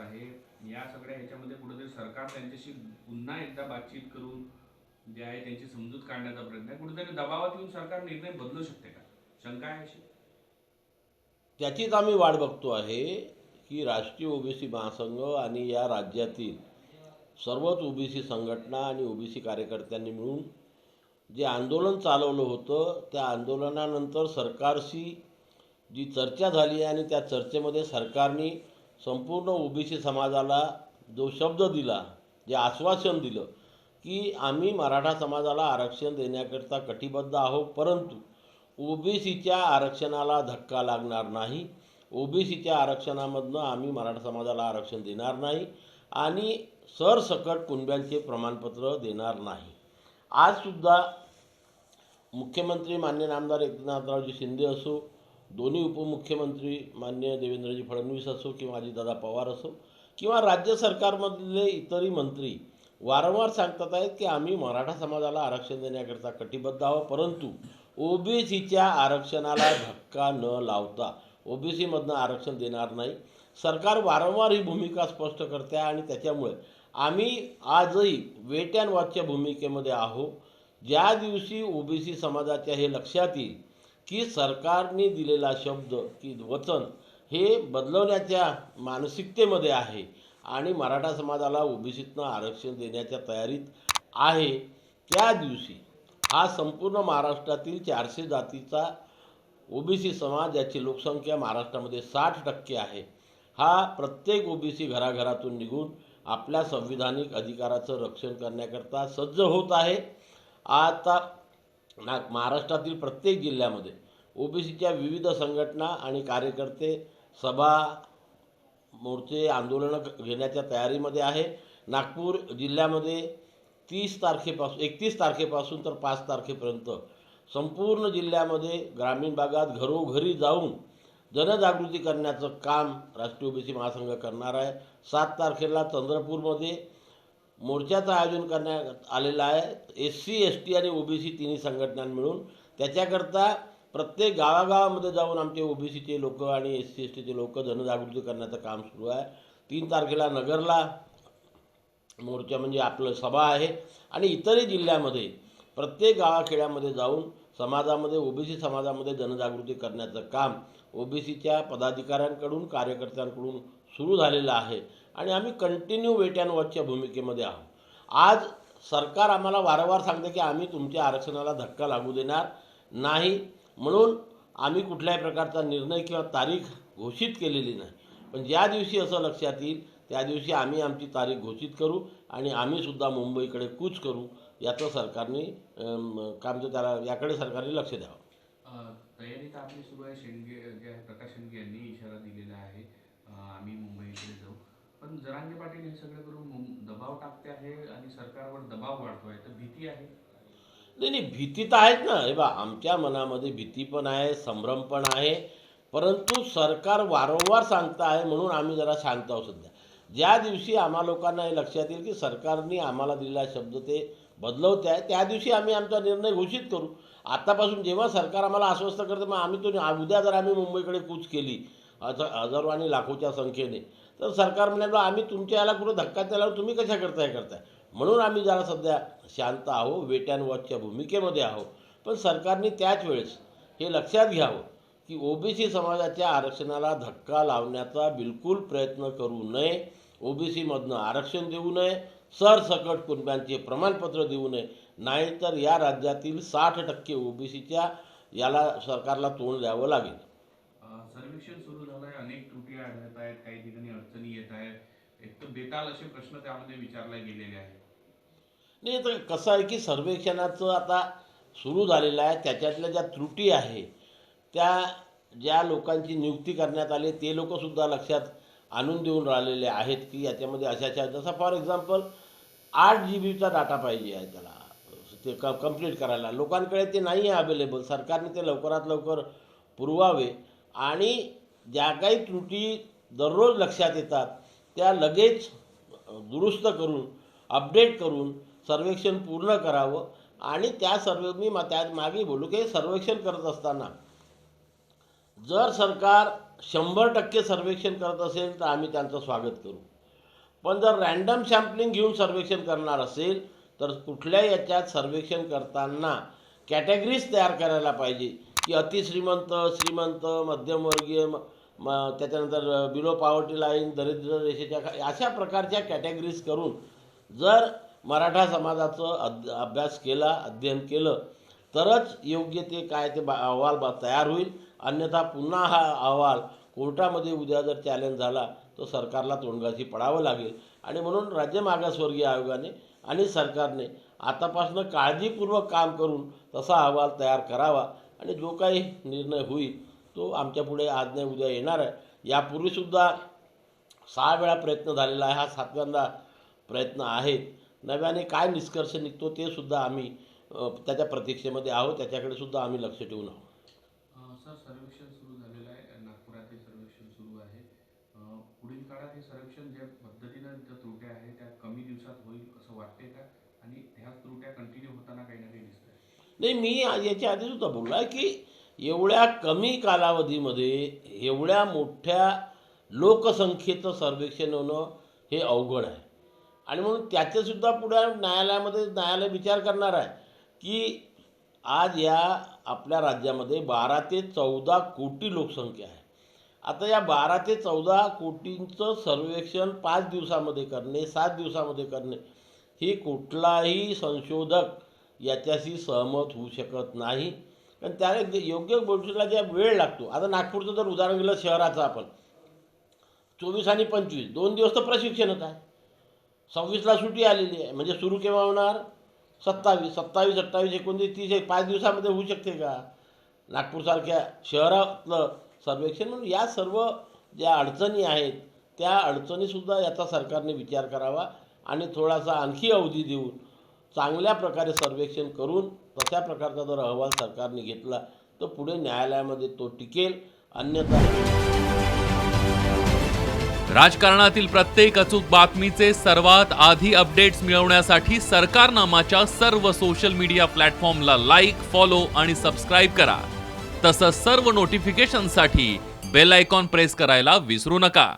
आहे. या सगळ्या ह्याच्यामध्ये कुठेतरी सरकार त्यांच्याशी पुन्हा एकदा बातचीत करून जे आहे त्यांची समजूत काढण्याचा प्रयत्न आहे. कुठेतरी दबावात येऊन सरकार निर्णय बदलू शकते का? शंका आहे अशी? त्याचीच आम्ही वाट बघतो आहे की राष्ट्रीय ओबीसी महासंघ आणि या राज्यातील सर्वच ओबीसी संघटना आणि ओबीसी कार्यकर्त्यांनी मिळून जे आंदोलन चालवलं होतं त्या आंदोलनानंतर सरकारशी जी चर्चा झाली आणि त्या चर्चेमध्ये सरकारने संपूर्ण ओबीसी समाजाला जो शब्द दिला जे आश्वासन दिलं की आम्ही मराठा समाजाला आरक्षण देण्याकरता कटिबद्ध आहोत परंतु ओबीसीच्या आरक्षणाला धक्का लागणार नाही. ओबीसीच्या आरक्षणामधनं आम्ही मराठा समाजाला आरक्षण देणार नाही आणि सरसकट कुणब्यांचे प्रमाणपत्र देणार नाही. आजसुद्धा मुख्यमंत्री मान्य नामदार एकनाथरावजी शिंदे असो दोन्ही उपमुख्यमंत्री मान्य देवेंद्रजी फडणवीस असो किंवा अजितदादा पवार असो किंवा राज्य सरकारमधले इतरही मंत्री वारंवार सांगतात आहेत की आम्ही मराठा समाजाला आरक्षण देण्याकरता कटिबद्ध आहोत परंतु ओबीसीच्या आरक्षणाला धक्का न लावता ओबीसीमधनं आरक्षण देणार नाही. सरकार वारंवार ही भूमिका स्पष्ट करते आहे आणि त्याच्यामुळे आम्ही आजही वेट अँड वॉचच्या भूमिकेमध्ये आहोत. ज्या दिवशी ओबीसी समाजाच्या हे लक्षात येईल की सरकारने दिलेला शब्द की वचन हे बदलवण्याच्या मानसिकतेमध्ये आहे आणि मराठा समाजाला ओबीसीतनं आरक्षण देण्याच्या तयारीत आहे. त्या दिवशी हा संपूर्ण महाराष्ट्रातील चारशे जातीचा ओबीसी समाज याची लोकसंख्या महाराष्ट्रामध्ये साठ टक्के आहे हा प्रत्येक ओबीसी घराघरातून निघून आपल्या संविधानिक अधिकाराचं रक्षण करण्याकरता सज्ज होत आहे. आता ना महाराष्ट्रातील प्रत्येक जिल्ह्यामध्ये ओबीसीच्या विविध संघटना आणि कार्यकर्ते सभा मोर्चे आंदोलनं घेण्याच्या तयारीमध्ये आहे. नागपूर जिल्ह्यामध्ये तीस तारखेपासून एकतीस तारखेपासून तर पाच तारखेपर्यंत संपूर्ण जिल्ह्यामध्ये ग्रामीण भागात घरोघरी जाऊन जनजागृती करण्याचं काम राष्ट्रीय ओबीसी महासंघ करणार आहे. सात तारखेला चंद्रपूरमध्ये मोर्चाचं आयोजन करण्यात आलेलं आहे. एस सी एस टी आणि ओबीसी तिन्ही संघटना मिळून. त्याच्याकरता प्रत्येक गावागावामध्ये जाऊन आमचे ओबीसीचे लोक आणि एस सी एस टीचे लोक जनजागृती करण्याचं काम सुरू आहे. तीन तारखेला नगरला मोर्चा म्हणजे आपलं सभा आहे. आणि इतरही जिल्ह्यामध्ये प्रत्येक गावाखेड्यामध्ये जाऊन समाजामध्ये ओबीसी समाजामध्ये जनजागृती करण्याचं काम ओबीसीच्या पदाधिकाऱ्यांकडून कार्यकर्त्यांकडून सुरू झालेलं आहे. आणि आम्ही कंटिन्यू वेट अँड वॉचच्या भूमिकेमध्ये आहोत. आज सरकार आम्हाला वारंवार सांगते की आम्ही तुमच्या आरक्षणाला धक्का लागू देणार नाही म्हणून आम्ही कुठल्याही प्रकारचा निर्णय किंवा तारीख घोषित केलेली नाही. पण ज्या दिवशी असं लक्षात येईल त्या दिवशी आम्ही आमची तारीख घोषित करू आणि आम्हीसुद्धा मुंबईकडे कूच करू याचं सरकारने काय म्हणतो त्याला याकडे सरकारने लक्ष द्यावं. तयारी तर आपली सुरू आहे. शेंडगे प्रकाश शेंडगे यांनी इशारा दिलेला आहे. आम्ही पण जरांगे पाटील हे सगळं करून दबाव टाकते आहे आणि सरकारवर दबाव वाढतोय. तर भीती आहे? नाही नाही भीती तर आहेत ना. हे बा आमच्या मनामध्ये भीती पण आहे संभ्रम पण आहे. परंतु सरकार वारंवार सांगतं आहे म्हणून आम्ही जरा शांत आहोत सध्या. ज्या दिवशी आम्हा लोकांना हे लक्षात येईल की सरकारने आम्हाला दिलेला शब्द ते बदलवते आहे त्या दिवशी आम्ही आमचा निर्णय घोषित करू. आतापासून जेव्हा सरकार आम्हाला आश्वस्त करते मग आम्ही तो उद्या जर आम्ही मुंबईकडे कूच केली हजारो आणि लाखोच्या संख्येने तर सरकार म्हणाल आम्ही तुमच्या याला कुठं धक्का दिल्यावर तुम्ही कशा करताय करताय? म्हणून आम्ही जरा सध्या शांत आहो वेट अँड वॉचच्या भूमिकेमध्ये आहो. पण सरकारने त्याच वेळेस हे लक्षात घ्यावं की ओबीसी समाजाच्या आरक्षणाला धक्का लावण्याचा बिलकुल प्रयत्न करू नये. ओबीसीमधनं आरक्षण देऊ नये सरसकट कुटुंबांचे प्रमाणपत्र देऊ नये. नाहीतर या राज्यातील साठ टक्के ओबीसीच्या याला सरकारला तोंड द्यावं लागेल. सर्वेक्षण सुरू झालंय आहेत काही ठिकाणी अडचणी येत आहेत. एक तर बेताल असे प्रश्न त्यामध्ये विचारले गेलेले आहेत. नाही तर कसं आहे की सर्वेक्षणाचं आता सुरू झालेलं आहे त्याच्यातल्या ज्या त्रुटी आहे त्या ज्या लोकांची नियुक्ती करण्यात आली ते लोकसुद्धा लक्षात आणून देऊन राहिलेले आहेत की याच्यामध्ये अशा अशा जसं फॉर एक्झाम्पल आठ जी बीचा डाटा पाहिजे आहे त्याला. ते क कंप्लीट करायला. लोकांकडे ते नाही आहे अवेलेबल सरकारने ते लवकरात लवकर पुरवावे. आणि ज्या काही त्रुटी दररोज लक्षात येतात. त्या लगेच दुरुस्त करून अपडेट करून सर्वेक्षण पूर्ण करावं. आणि त्या सर्व मी मा- त्या मागे बोलू की सर्वेक्षण करत असताना जर सरकार शंभर टक्के सर्वेक्षण करत असेल तर आम्ही त्यांचं स्वागत करू. पण जर रँडम सॅम्पलिंग घेऊन सर्वेक्षण करणार असेल तर कुठल्या याच्यात सर्वेक्षण करताना कॅटेगरीज तयार करायला पाहिजे. की अतिश्रीमंत श्रीमंत मध्यमवर्गीय मग त्याच्यानंतर बिलो पॉवर्टी लाईन दरिद्र रेषेच्या अशा प्रकारच्या कॅटेगरीज करून जर मराठा समाजाचं अद अभ्यास केला अध्ययन केलं तरच योग्य ते काय ते बा अहवाल बा तयार होईल. अन्यथा पुन्हा हा अहवाल कोर्टामध्ये उद्या जर चॅलेंज झाला तर सरकारला तोंडगाशी पडावं लागेल. आणि म्हणून राज्य मागासवर्गीय आयोगाने आणि सरकारने आतापासून काळजीपूर्वक काम करून तसा अहवाल तयार करावा आणि जो काही निर्णय होईल तो आमच्या पुढे आज नाही उद्या येणार आहे. यापूर्वीसुद्धा सहा वेळा प्रयत्न झालेला आहे. हा सातव्यांदा प्रयत्न आहे नव्याने काय निष्कर्ष निघतो ते सुद्धा आम्ही त्याच्या प्रतीक्षेमध्ये आहोत. त्याच्याकडे सुद्धा आम्ही लक्ष ठेवून आहोत. सर सर्वेक्षण सुरू झालेलं आहे. नागपुरात हे सर्वेक्षण सुरू आहे. पुढील काळात हे सर्वेक्षण ज्या पद्धतीनं ज्या त्रुट्या आहेत त्या कमी दिवसात होईल असं वाटते का? आणि ह्या त्रुट्या कंटिन्यू होताना काही ना काही दिसत नाही मी याच्या आधी सुद्धा बोललो आहे की एवढ्या कमी कालावधीमध्ये एवढ्या मोठ्या लोकसंख्येचं सर्वेक्षण होणं हे अवघड आहे. आणि म्हणून त्याचेसुद्धा पुढे न्यायालयामध्ये न्यायालय विचार करणार आहे की आज या आपल्या राज्यामध्ये बारा ते चौदा कोटी लोकसंख्या आहे. आता या बारा ते चौदा कोटींचं सर्वेक्षण पाच दिवसामध्ये करणे सात दिवसामध्ये करणे ही कुठलाही संशोधक याच्याशी सहमत होऊ शकत नाही. कारण त्याला योग्य गोष्टीला ज्या वेळ लागतो. आता नागपूरचं जर उदाहरण दिलं शहराचं आपण. चोवीस आणि पंचवीस दोन दिवस तर प्रशिक्षणच आहे. सव्वीसला सुट्टी आलेली आहे. म्हणजे सुरू केव्हा होणार? सत्तावीस. सत्तावीस अठ्ठावीस एकोणतीस तीस एक पाच दिवसामध्ये होऊ शकते का? नागपूरसारख्या शहरातलं सर्वेक्षण म्हणून या सर्व ज्या अडचणी आहेत त्या अडचणीसुद्धा याचा सरकारने विचार करावा आणि थोडासा आणखी अवधी देऊन चांगल्या प्रकारे सर्वेक्षण करून तशा प्रकारचा जर अहवाल सरकारने घेतला तर पुढे न्यायालयामध्ये तो टिकेल. अन्यथा राजकारणातील प्रत्येक अचूक बातमीचे सर्वात आधी अपडेट्स मिळवण्यासाठी सरकारनामाच्या सर्व सोशल मीडिया प्लॅटफॉर्मला लाईक फॉलो आणि सबस्क्राईब करा. तसंच सर्व नोटिफिकेशनसाठी बेल आयकॉन प्रेस करायला विसरू नका.